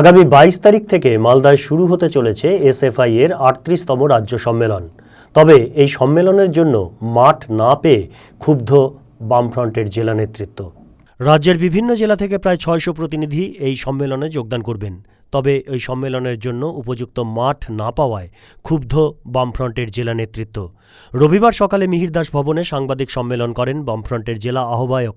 আগামী বাইশ তারিখ থেকে মালদায় শুরু হতে চলেছে এসএফআই এর আটত্রিশতম রাজ্য সম্মেলন। তবে এই সম্মেলনের জন্য মাঠ না পেয়ে ক্ষুব্ধ বামফ্রন্টের জেলা নেতৃত্ব। রাজ্যের বিভিন্ন জেলা থেকে প্রায় ছয়শো প্রতিনিধি এই সম্মেলনে যোগদান করবেন। তবে এই সম্মেলনের জন্য উপযুক্ত মাঠ না পাওয়ায় ক্ষুব্ধ বামফ্রন্টের জেলা নেতৃত্ব। রবিবার সকালে মিহিরদাস ভবনে সাংবাদিক সম্মেলন করেন বামফ্রন্টের জেলা আহ্বায়ক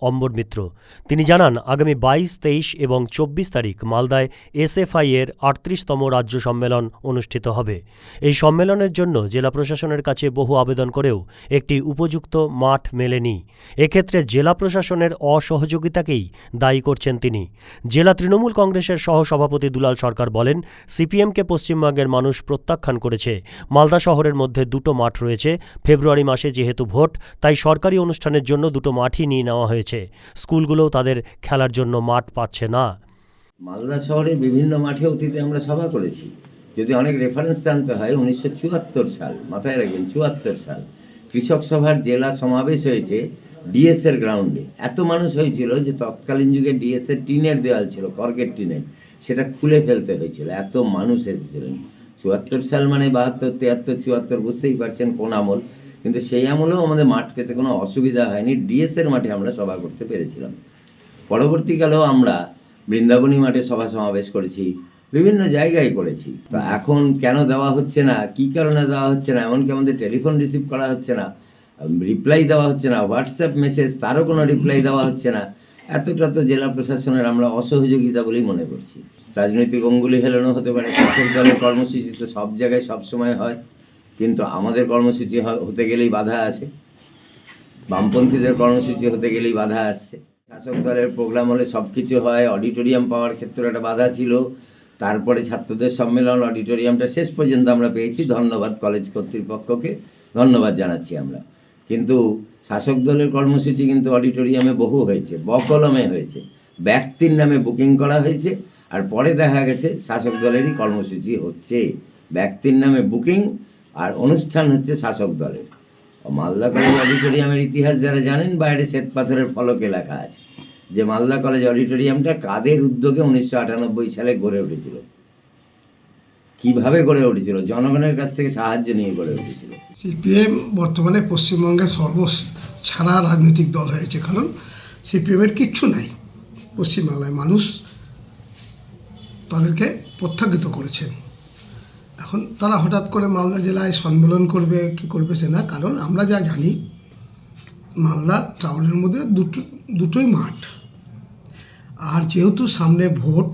অম্বর মিত্র। তিনি জানান, আগামী বাইশ, তেইশ এবং চব্বিশ তারিখ মালদায় এসএফআই এর আটত্রিশতম রাজ্য সম্মেলন অনুষ্ঠিত হবে। এই সম্মেলনের জন্য জেলা প্রশাসনের কাছে বহু আবেদন করেও একটি উপযুক্ত মাঠ মেলেনি। এক্ষেত্রে জেলা প্রশাসনের অসহযোগিতাকেই দায়ী করছেন তিনি। জেলা তৃণমূল কংগ্রেসের সহসভাপতি দুলাল সরকার বলেন, সিপিএমকে পশ্চিমবঙ্গের মানুষ প্রত্যাখ্যান করেছে। মালদা শহরের মধ্যে দুটো মাঠ রয়েছে। ফেব্রুয়ারি মাসে যেহেতু ভোট, তাই সরকারি অনুষ্ঠানের জন্য দুটো মাঠই নিয়ে নেওয়া হয়েছে। স্কুলগুলোও তাদের খেলার জন্য মাঠ পাচ্ছে না। মালদা শহরে বিভিন্ন মাঠে অতীতে আমরা সভা করেছি। যদি অনেক রেফারেন্স জানতে হয়, উনিশশো চুয়াত্তর সাল, মাথায় রাখবেন, চুয়াত্তর সাল, কৃষক সভার জেলা সমাবেশ হয়েছে ডিএস এর গ্রাউন্ডে এত মানুষ হয়েছিল যে তৎকালীন যুগে ডিএস এর টিনের দেওয়াল ছিল কর্কেট টিনের। সেটা খুলে ফেলতে হয়েছিল। এত মানুষ এসেছিলেন। চুয়াত্তর সাল মানে বাহাত্তর, তিয়াত্তর, চুয়াত্তর, বুঝতেই পারছেন কোন আমল। কিন্তু সেই আমলেও আমাদের মাঠ পেতে কোনো অসুবিধা হয়নি। ডিএসের মাঠে আমরা সভা করতে পেরেছিলাম। পরবর্তীকালেও আমরা বৃন্দাবনী মাঠে সভা সমাবেশ করেছি, বিভিন্ন জায়গায় করেছি। তো এখন কেন দেওয়া হচ্ছে না? কি কারণে দেওয়া হচ্ছে না? এমনকি আমাদের টেলিফোন রিসিভ করা হচ্ছে না। রিপ্লাই দেওয়া হচ্ছে না। হোয়াটসঅ্যাপ মেসেজ তারও কোনো রিপ্লাই দেওয়া হচ্ছে না। এতটা তো জেলা প্রশাসনের আমরা অসহযোগিতা বলেই মনে করছি। রাজনৈতিক অঙ্গুলি হেলানো হতে পারে শাসক দলের কর্মসূচি তো সব জায়গায় সবসময় হয়। কিন্তু আমাদের কর্মসূচি হতে গেলেই বাধা আসে বামপন্থীদের কর্মসূচি হতে গেলেই বাধা আসছে শাসক দলের প্রোগ্রাম হলে সব কিছু হয় অডিটোরিয়াম পাওয়ার ক্ষেত্রে একটা বাধা ছিল। তারপরে ছাত্রদের সম্মেলন অডিটোরিয়ামটা শেষ পর্যন্ত আমরা পেয়েছি। ধন্যবাদ কলেজ কর্তৃপক্ষকে, ধন্যবাদ জানাচ্ছি আমরা। কিন্তু শাসক দলের কর্মসূচি কিন্তু অডিটোরিয়ামে বহু হয়েছে, বকলমে হয়েছে। ব্যক্তির নামে বুকিং করা হয়েছে, আর পরে দেখা গেছে শাসক দলেরই কর্মসূচি হচ্ছে। ব্যক্তির নামে বুকিং আর অনুষ্ঠান হচ্ছে শাসক দলের। মালদা কলেজ অডিটোরিয়ামের ইতিহাস যারা জানেন, বাইরে শ্বেত পাথরের ফলকে লেখা আছে। যে মালদা কলেজ অডিটোরিয়ামটা কাদের উদ্যোগে উনিশশো আটানব্বই সালে গড়ে উঠেছিল? কীভাবে গড়ে উঠেছিল? জনগণের কাছ থেকে সাহায্য নিয়ে গড়ে উঠেছিল। সিপিএম বর্তমানে পশ্চিমবঙ্গের সর্ব ছাড়া রাজনৈতিক দল হয়েছে, কারণ সিপিএমের কিচ্ছু নাই। পশ্চিমবাংলায় মানুষ তাদেরকে প্রত্যাখ্যিত করেছেন এখন তারা হঠাৎ করে মালদা জেলায় সম্মেলন করবে, কি করবে সে না, কারণ আমরা যা জানি, মালদা টাউনের মধ্যে দুটো, দুটোই মাঠ। আর যেহেতু সামনে ভোট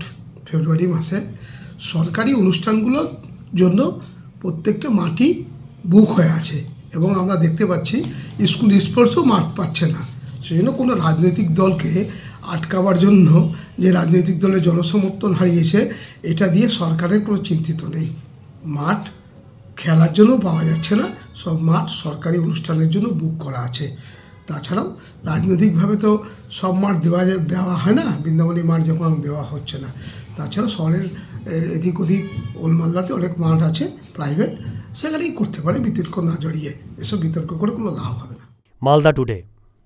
ফেব্রুয়ারি মাসে, সরকারি অনুষ্ঠানগুলোর জন্য প্রত্যেকটা মাঠই বুক হয়ে আছে এবং আমরা দেখতে পাচ্ছি, স্কুল স্পোর্টসও মাঠ পাচ্ছে না। সেই জন্য কোনো রাজনৈতিক দলকে আটকাবার জন্য যে রাজনৈতিক দলের জনসমর্থন হারিয়েছে, এটা দিয়ে সরকারের কোনো চিন্তিত নেই। মাঠ খেলার জন্য পাওয়া যাচ্ছে না, সব মাঠ সরকারি অনুষ্ঠানের জন্য বুক করা আছে। তাছাড়াও রাজনৈতিকভাবে তো সব মাঠ দেওয়া দেওয়া হয় না, বৃন্দাবনী মাঠ যখন দেওয়া হচ্ছে না। তাছাড়া শহরের এদিক ওদিক ওলমাল্লাতে অনেক মাঠ আছে প্রাইভেট সেখানেই করতে পারে বিতর্ক না জড়িয়ে। এসব বিতর্ক করে কোনো লাভ হবে না। মালদা টুডে